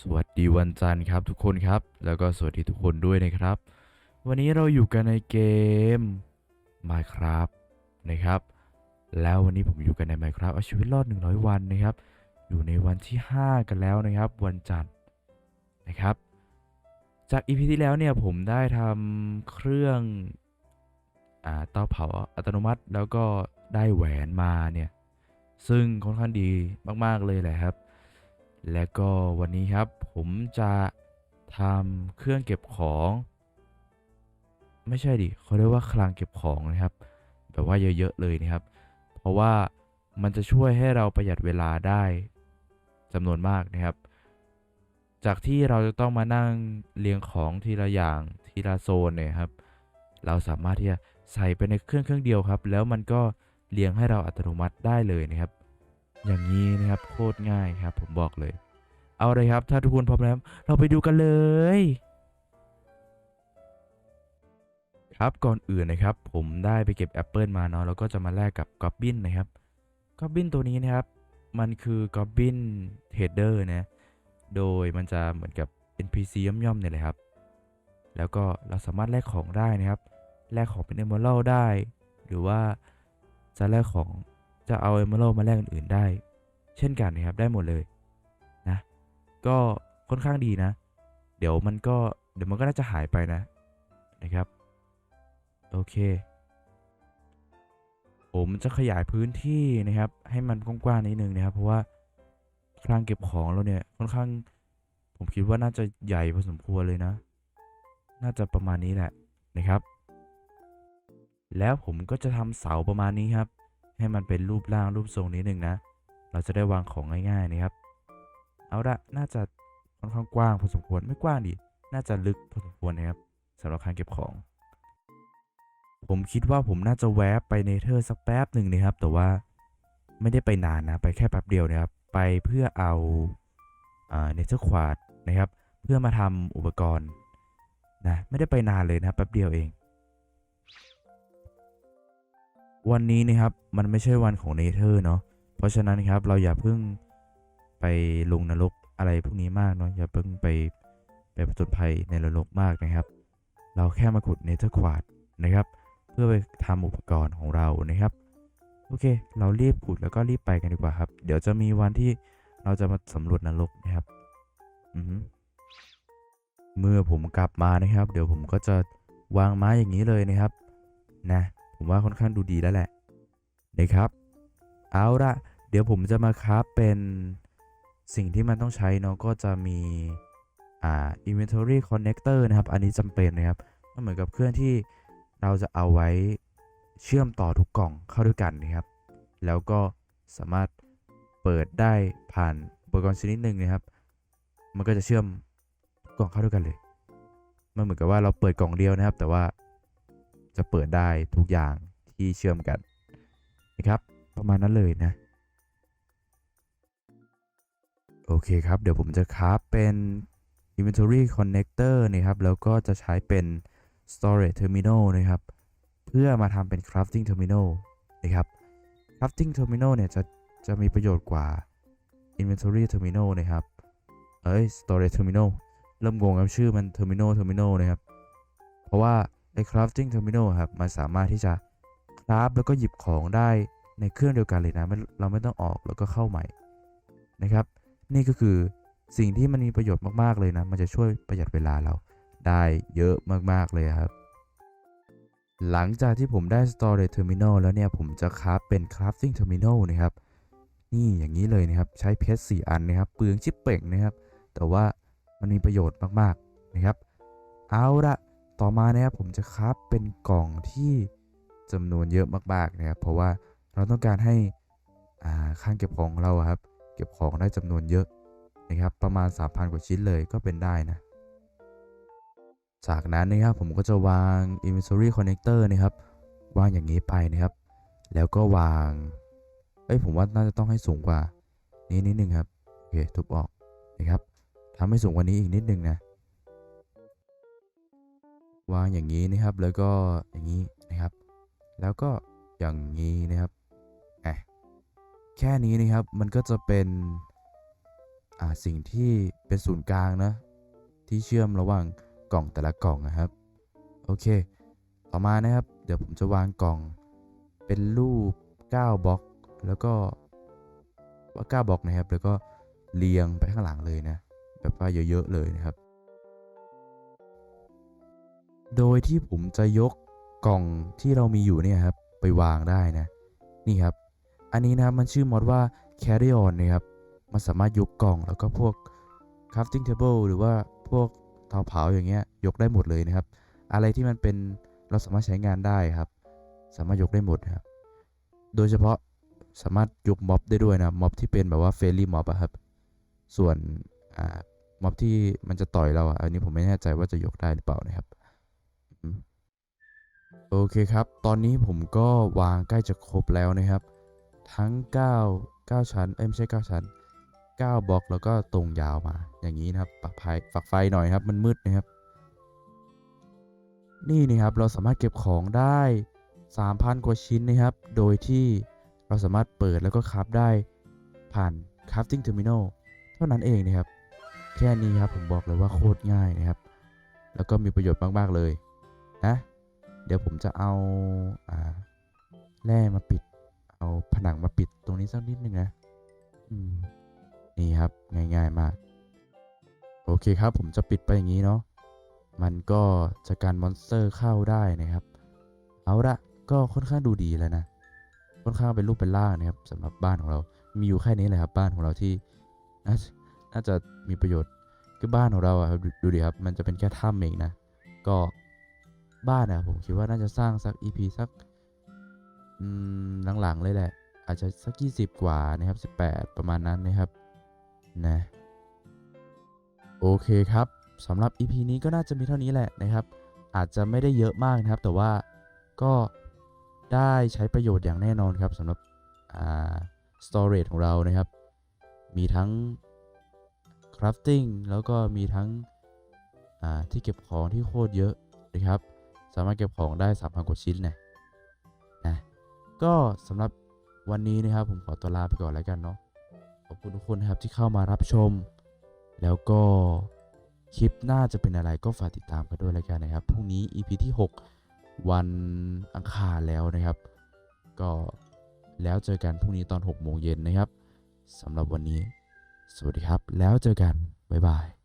สวัสดีวันจันทร์ครับทุกคนครับ แล้วก็สวัสดีทุกคนด้วยนะครับ วันนี้เราอยู่กันในเกม Minecraft นะครับ แล้ววันนี้ผมอยู่กันใน Minecraft เอาชีวิตรอด 100 วันนะครับ อยู่ในวันที่ 5 กันแล้วนะครับ วันจันทร์นะครับ จากอีพีที่แล้วเนี่ยผมได้ทำเครื่องอ่าเตาเผาอัตโนมัติแล้วก็ได้แหวนมาเนี่ยซึ่งค่อนข้างดีมาก ๆ เลยแหละครับ และก็วันนี้ครับผมจะทำเครื่องเก็บของ ไม่ใช่ดิเขาเรียกว่าคลังเก็บของนะครับ แบบว่าเยอะๆเลยนะครับ เพราะว่ามันจะช่วยให้เราประหยัดเวลาได้จำนวนมากนะครับ จากที่เราจะต้องมานั่งเรียงของทีละอย่างทีละโซนเนี่ยครับ เราสามารถที่จะใส่ไปในเครื่องเครื่องเดียวครับ แล้วมันก็เรียงให้เราอัตโนมัติได้เลยนะครับ อย่างนี้นะครับโคตรง่ายครับผมบอกเลย เอาเลยครับ ถ้าทุกคนพร้อมแล้ว เราไปดูกันเลย ครับก่อนอื่นนะครับ ผมได้ไปเก็บแอปเปิลมาเนาะแล้วก็จะมาแลกกับกอบบินนะครับกอบบินตัวนี้นะครับ มันคือกอบบินเทรดเดอร์นะโดยมันจะเหมือนกับ NPC ย่อมๆเนี่ยแหละครับ แล้วก็เราสามารถแลกของได้นะครับแลกของเป็น Emerald ได้ หรือว่าจะแลกของจะเอา Emerald มาแลกอื่นๆได้ เช่นกันนะครับได้หมดเลย ก็ค่อนข้างดีนะ เดี๋ยวมันก็เดี๋ยวมันก็น่าจะหายไปนะนะครับ โอเค ผมจะขยายพื้นที่นะครับ ให้มันกว้างๆนิดนึงนะครับ เพราะว่าคลังเก็บของเราเนี่ยค่อนข้าง ผมคิดว่าน่าจะใหญ่พอสมควรเลยนะ น่าจะประมาณนี้แหละนะครับ แล้วผมก็จะทำเสาประมาณนี้ครับ ให้มันเป็นรูปร่างรูปทรงนิดนึงนะ เราจะได้วางของง่ายๆนะครับ เอาละน่าจะค่อนข้างกว้างพอสมควรไม่กว้างดิน่าจะลึกพอสมควรนะครับสำหรับการเก็บของ ผมคิดว่าผมน่าจะแวบไปเนเธอร์สักแป๊บหนึ่งนะครับ แต่ว่าไม่ได้ไปนานนะไปแค่แป๊บเดียวนะครับ ไปเพื่อเอาเนเธอร์ควาดนะครับ เพื่อมาทำอุปกรณ์นะไม่ได้ไปนานเลยนะครับแป๊บเดียวเอง วันนี้นะครับมันไม่ใช่วันของเนเธอร์เนาะเพราะฉะนั้นครับเราอย่าเพิ่ง ลงนรกอะไรพวกนี้มากเนาะอย่าเพิ่งไปไปผจญภัยในนรกมากนะครับ เราแค่มาขุดเนเธอร์ควาดนะครับ เพื่อไปทำอุปกรณ์ของเรานะครับ โอเค เรารีบขุดแล้วก็รีบไปกันดีกว่าครับ เดี๋ยวจะมีวันที่เราจะมาสำรวจนรกนะครับอือเมื่อผมกลับมานะครับ เดี๋ยวผมก็จะวางไม้อย่างนี้เลยนะครับ นะ ผมว่าค่อนข้างดูดีแล้วแหละนะครับ เอาละเดี๋ยวผมจะมาคราฟเป็น สิ่งที่มันต้องใช้เนาะก็จะมีอ่า inventory connector นะครับ อันนี้จำเป็นนะครับมันเหมือนกับเครื่องที่เราจะเอาไว้เชื่อมต่อทุกกล่องเข้าด้วยกันนะครับ แล้วก็สามารถเปิดได้ผ่านอุปกรณ์ชนิดหนึ่งนะครับ มันก็จะเชื่อมทุกกล่องเข้าด้วยกันเลย มันเหมือนกับว่าเราเปิดกล่องเดียวนะครับ แต่ว่าจะเปิดได้ทุกอย่างที่เชื่อมกันนะครับ ประมาณนั้นเลยนะ โอเคครับ เดี๋ยวผมจะคราฟเป็น inventory connector นะครับ แล้วก็จะใช้เป็น storage terminal นะครับ เพื่อมาทำเป็น crafting terminal นะครับ crafting terminal เนี่ยจะจะมีประโยชน์กว่า inventory terminal นะครับ เอ้ย storage terminal เริ่มงงกับชื่อมัน terminal terminal นะครับ เพราะว่าไอ้ crafting terminal ครับ มันสามารถที่จะคราฟแล้วก็หยิบของได้ในเครื่องเดียวกันเลยนะไม่เราไม่ต้องออกแล้วก็เข้าใหม่นะครับ นี่ก็คือสิ่งที่มันมีประโยชน์มากๆเลยนะ มันจะช่วยประหยัดเวลาเราได้เยอะมากๆเลยครับ หลังจากที่ผมได้ storage terminal แล้วเนี่ย ผมจะคราฟเป็น crafting terminal นะครับ นี่อย่างนี้เลยนะครับ ใช้เพชร4อันนะครับ เปลืองชิปเป่งนะครับ แต่ว่ามันมีประโยชน์มากๆนะครับ เอาละต่อมานะครับผมจะคราฟเป็นกล่องที่จำนวนเยอะมากๆนะครับ เพราะว่าเราต้องการให้ข้างเก็บของเราครับ เก็บของได้จำนวนเยอะนะครับ ประมาณ 3,000 กว่าชิ้นเลยก็เป็นได้นะ จากนั้นนะครับผมก็จะวาง inventory connector นะครับ วางอย่างนี้ไปนะครับ แล้วก็วาง เอ้ยผมว่าน่าจะต้องให้สูงกว่า นี้นิดนึงครับโอเคทุบออกนะครับทำให้สูงกว่านี้อีกนิดนึงนะ วางอย่างนี้นะครับแล้วก็อย่างนี้นะครับ แล้วก็อย่างนี้นะครับอะ แค่นี้นะครับมันก็จะเป็นอ่าสิ่งที่เป็นศูนย์กลางนะที่เชื่อมระหว่างกล่องแต่ละกล่องนะครับโอเค ต่อมานะครับ เดี๋ยวผมจะวางกล่องเป็นรูป 9บล็อก แล้วก็ว่า9บล็อกนะครับ แล้วก็เรียงไปข้างหลังเลยนะ แบบว่าเยอะๆเลยนะครับ โดยที่ผมจะยกกล่องที่เรามีอยู่เนี่ยครับไปวางได้นะ นี่ครับ อันนี้นะครับมันชื่อมอดว่า carry on นะครับ มันสามารถยกกล่องแล้วก็พวก crafting table หรือว่าพวกเตาเผาอย่างเงี้ยยกได้หมดเลยนะครับ อะไรที่มันเป็นเราสามารถใช้งานได้ครับ สามารถยกได้หมดครับ โดยเฉพาะสามารถยกม็อบได้ด้วยนะม็อบที่เป็นแบบว่าเฟรลี่ม็อบครับ ส่วนม็อบที่มันจะต่อยเราอะอันนี้ผมไม่แน่ใจว่าจะยกได้หรือเปล่านะครับโอเคครับ ตอนนี้ผมก็วางใกล้จะครบแล้วนะครับ ทั้ง 9 9 ชั้น เอ้ยไม่ใช่ 9 ชั้น 9บล็อกแล้วก็ตรงยาวมา อย่างนี้นะครับปักไฟฝักไฟหน่อยครับ มันมืดนะครับ นี่นะครับเราสามารถเก็บของได้ 3,000 กว่าชิ้นนะครับ โดยที่เราสามารถเปิดแล้วก็คราฟได้ผ่าน crafting terminal เท่านั้นเองนะครับ แค่นี้ครับผมบอกเลยว่าโคตรง่ายนะครับ แล้วก็มีประโยชน์มาก ๆ เลยนะ เดี๋ยวผมจะเอาอ่าแร่มาปิด เอาผนังมาปิดตรงนี้สักนิดนึงนะอืมนี่ครับง่ายๆมาก โอเคครับผมจะปิดไปอย่างนี้เนาะมันก็จะการมอนสเตอร์เข้าได้นะครับ เอาละก็ค่อนข้างดูดีแล้วนะ ค่อนข้างเป็นรูปเป็นร่างนะครับสำหรับบ้านของเรา มีอยู่แค่นี้เลยครับบ้านของเราที่น่านาจะมีประโยชน์คือบ้านของเราอะครับดูดูดิครับมันจะเป็นแค่ถ้ำเองนะ ก็บ้านอะผมคิดว่าน่าจะสร้างสัก EP สัก อืมหลังๆเลยแหละ อาจจะสัก20กว่านะครับ18ปดประมาณนั้นนะครับนะโอเคครับสำหรับ EP นี้ก็น่าจะมีเท่านี้แหละนะครับ อาจจะไม่ได้เยอะมากนะครับ แต่ว่าก็ได้ใช้ประโยชน์อย่างแน่นอนครับสำหรับอ่า storage ของเรานะครับ มีทั้ง crafting แล้วก็มีทั้งอ่าที่เก็บของที่โคตรเยอะนะครับ สามารถเก็บของได้3,000กว่าชิ้นนะนะ ก็สำหรับวันนี้นะครับผมขอตัวลาไปก่อนแล้วกันเนาะขอบคุณทุกคนนะครับที่เข้ามารับชม แล้วก็คลิปหน้าจะเป็นอะไรก็ฝากติดตามกันด้วยแล้วกันนะครับพรุ่งนี้ EP ที่ 6 วันอังคารแล้วนะครับ ก็แล้วเจอกันพรุ่งนี้ตอน6โมงเย็นนะครับสำหรับวันนี้ สวัสดีครับ แล้วเจอกัน บ๊ายบาย